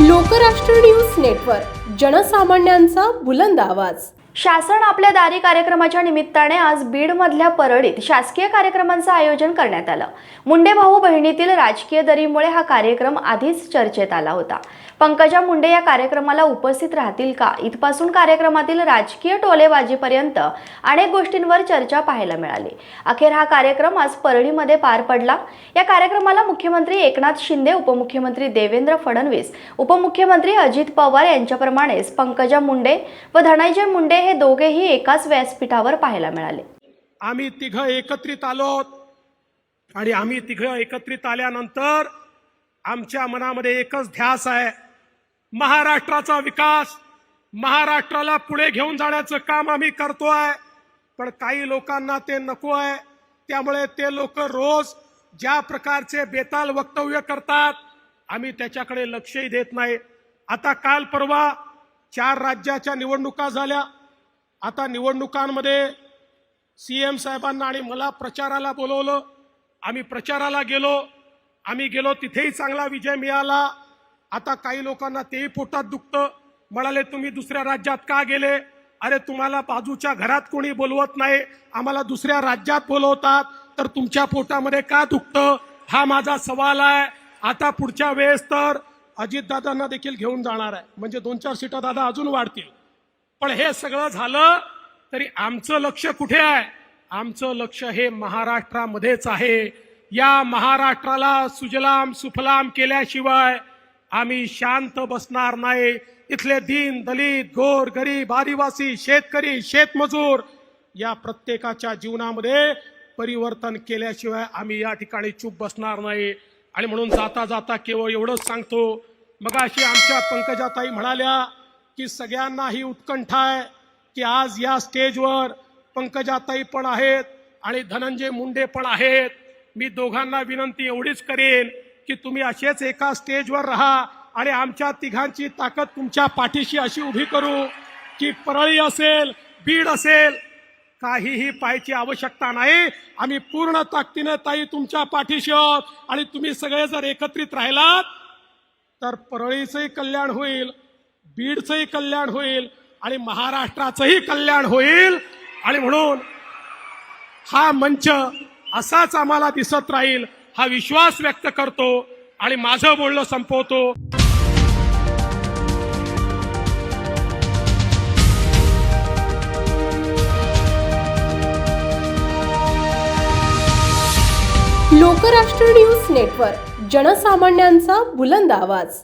Lokrashtra news network जनसामान्यांचा बुलंद आवाज. शासन आपल्या दारी कार्यक्रमाच्या निमित्ताने आज बीडमधल्या परळीत शासकीय कार्यक्रमांचं आयोजन करण्यात आलं. मुंडे भाऊ बहिणीतील राजकीय दरीमुळे हा कार्यक्रम आधीच चर्चेत आला होता. पंकजा मुंडे या कार्यक्रमाला उपस्थित राहतील का? इथपासून कार्यक्रमातील राजकीय टोलेबाजीपर्यंत अनेक गोष्टींवर चर्चा पाहायला मिळाली. अखेर हा कार्यक्रम आज परळीमध्ये पार पडला. या कार्यक्रमाला मुख्यमंत्री एकनाथ शिंदे उपमुख्यमंत्री देवेंद्र फडणवीस उपमुख्यमंत्री अजित पवार यांच्याप्रमाणेच पंकजा मुंडे व धनंजय मुंडे हे दोघेही एकाच व्यासपीठावर पाहायला मिळाले. आम्ही तिघं एकत्रित आलो आणि आम्ही तिघं एकत्रित आल्यानंतर आमच्या मनामध्ये एकच ध्यास आहे. महाराष्ट्राचा विकास महाराष्ट्राला पुढे घेऊन जाण्याचं काम आम्ही करतोय. पण काही लोकांना ते नको आहे. त्यामुळे ते लोक रोज ज्या प्रकारचे बेताल वक्तव्य करतात आम्ही त्याच्याकडे लक्षही देत नाही. आता काल परवा चार राज्याच्या निवडणुका झाल्या. आता निवडणुकांमध्ये सी एम साहेबांना आणि मला प्रचाराला बोलवलं. आम्ही प्रचाराला गेलो. आम्ही गेलो तिथेही चांगला विजय मिळाला. आता काही लोकांना तेही पोटात दुखतं. म्हणाले तुम्ही दुसऱ्या राज्यात का गेले? अरे तुम्हाला बाजूच्या घरात कोणी बोलवत नाही. आम्हाला दुसऱ्या राज्यात बोलवतात. तर तुमच्या पोटामध्ये का दुखतं? हा माझा सवाल आहे. आता पुढच्या वेळेस तर अजितदादांना देखील घेऊन जाणार आहे. म्हणजे दोन चार सीटा दादा अजून वाढतील. पण हे सगळं झालं तरी आमचं लक्ष कुठे आहे? आमचं लक्ष हे महाराष्ट्रामध्येच आहे. या महाराष्ट्राला सुजलाम सुफलाम केल्याशिवाय आम्ही शांत बसणार नाही. इथले दीन दलित गोर गरीब आदिवासी शेतकरी शेतमजूर या प्रत्येकाच्या जीवनामध्ये परिवर्तन केल्याशिवाय आम्ही या ठिकाणी चूप बसणार नाही. आणि म्हणून जाता जाता केवळ एवढंच सांगतो. मग अशी आमच्या पंकजाताई म्हणाल्या की सगळ्यांना ही उत्कंठा आहे की आज या स्टेजवर पंकजाताई पण आहेत आणि धनंजय मुंडे पण आहेत. मी दोघांना विनंती एवढीच करेन की तुम्ही असेच एका स्टेजवर राहा आणि आमच्या तिघांची ताकद तुमच्या पाठीशी अशी उभी करू की परळी असेल बीड असेल काहीही पाहायची आवश्यकता नाही. आम्ही पूर्ण ताकदीनं ताई तुमच्या पाठीशी आहोत आणि तुम्ही सगळे जर एकत्रित राहिलात तर परळीचंही कल्याण होईल बीडचंही कल्याण होईल आणि महाराष्ट्राचंही कल्याण होईल. आणि म्हणून हा मंच असाच आम्हाला दिसत राहील. हा विश्वास व्यक्त करतो आणि माझं बोलणं संपवतो. लोकराष्ट्र न्यूज नेटवर्क जनसामान्यांचा बुलंद आवाज.